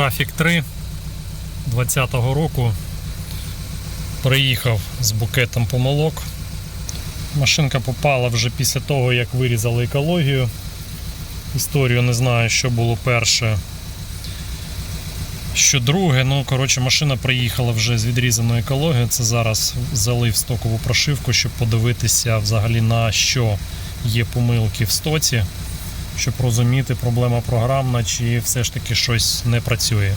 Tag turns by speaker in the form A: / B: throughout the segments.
A: Трафік 3 20-го року. Приїхав з букетом помилок. Машинка попала вже після того, як вирізали екологію. Історію не знаю, що було перше. Що друге, ну коротше, машина приїхала вже з відрізаною екологією. Це зараз залив стокову прошивку, щоб подивитися взагалі на що є помилки в стоці, щоб розуміти, проблема програмна, чи все ж таки щось не працює.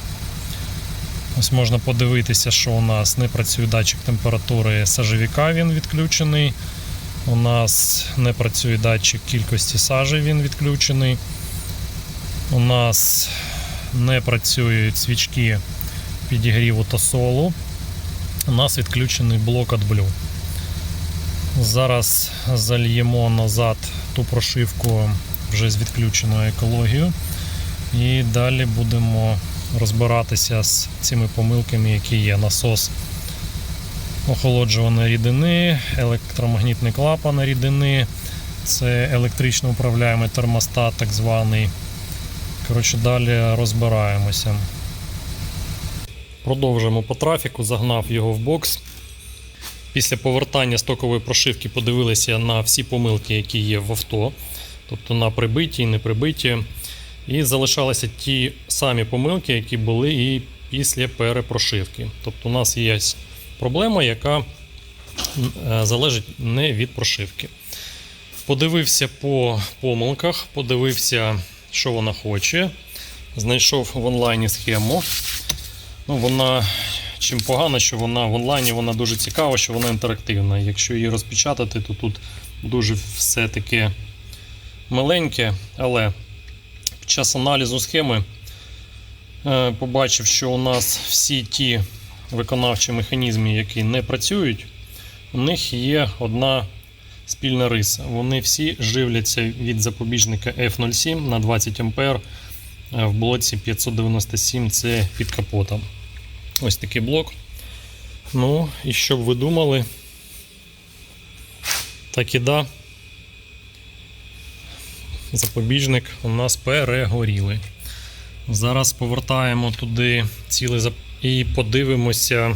A: Ось можна подивитися, що у нас не працює датчик температури сажевіка, він відключений. У нас не працює датчик кількості сажі, він відключений. У нас не працюють свічки підігріву та солу. У нас відключений блок AdBlue. Зараз зальємо назад ту прошивку вже з відключеною екологією. І далі будемо розбиратися з цими помилками, які є. Насос охолоджуваної рідини, електромагнітний клапан рідини, це електрично управляємий термостат, так званий. Коротше, далі розбираємося. Продовжуємо по трафіку, загнав його в бокс. Після повертання стокової прошивки подивилися на всі помилки, які є в авто, тобто на прибиті і неприбиті. І залишалися ті самі помилки, які були і після перепрошивки. Тобто у нас є проблема, яка е, залежить не від прошивки. Подивився по помилках, подивився, що вона хоче. Знайшов в онлайні схему. Ну, вона чим погано, що вона в онлайні вона дуже цікава, що вона інтерактивна. Якщо її розпечатати, то тут дуже все таке маленьке, але під час аналізу схеми е, побачив, що у нас всі ті виконавчі механізми, які не працюють, у них є одна спільна риса. Вони всі живляться від запобіжника F07 на 20 А е, в блоці 597 це під капотом. Ось такий блок. Ну, і щоб ви думали, так і да. Запобіжник у нас перегорілий. Зараз повертаємо туди цілий зап... і подивимося,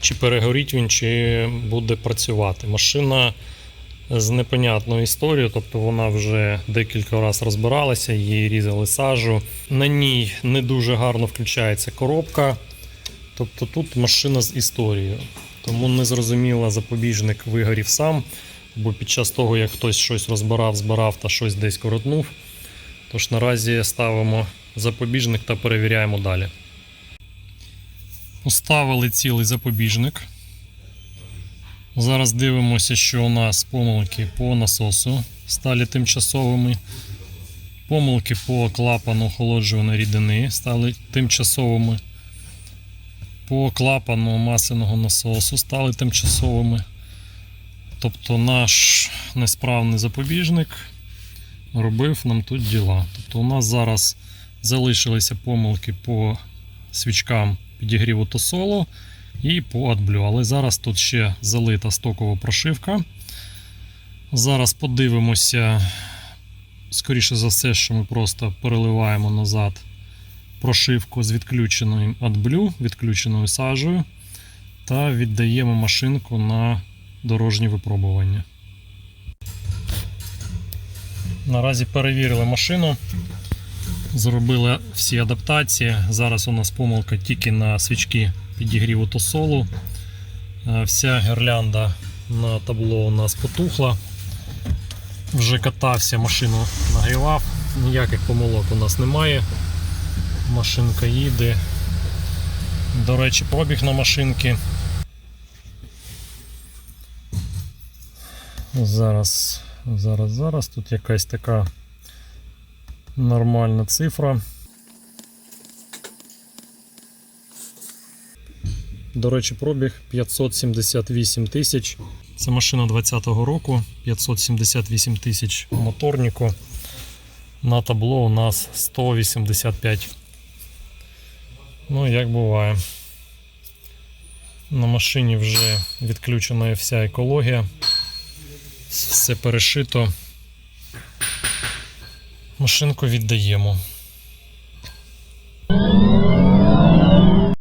A: чи перегорить він, чи буде працювати. Машина з непонятною історією, тобто вона вже декілька разів розбиралася, її різали сажу. На ній не дуже гарно включається коробка. Тобто тут машина з історією. Тому незрозуміло, запобіжник вигорів сам, бо під час того, як хтось щось розбирав, збирав та щось десь коротнув. Тож наразі ставимо запобіжник та перевіряємо далі. Поставили цілий запобіжник. Зараз дивимося, що у нас помилки по насосу стали тимчасовими. Помилки по клапану охолоджуваної рідини стали тимчасовими. По клапану масляного насосу стали тимчасовими. Тобто наш несправний запобіжник робив нам тут діла. Тобто у нас зараз залишилися помилки по свічкам підігріву тосолу і по AdBlue. Але зараз тут ще залита стокова прошивка. Зараз подивимося, скоріше за все, що ми просто переливаємо назад прошивку з відключеною AdBlue, відключеною сажею, та віддаємо машинку на дорожні випробування. Наразі перевірили машину, зробили всі адаптації. Зараз у нас помилка тільки на свічки підігріву тосолу. Е, Вся гірлянда на табло у нас потухла. Вже катався, машину нагрівав, ніяких помилок у нас немає. Машинка їде. До речі, пробіг на машинки. Зараз, зараз, зараз тут якась така нормальна цифра. До речі, пробіг 578 тисяч. Це машина 20-го року, 578 тисяч моторнику. На табло у нас 185. Ну, як буває. На машині вже відключена вся екологія. Все перешито. Машинку віддаємо.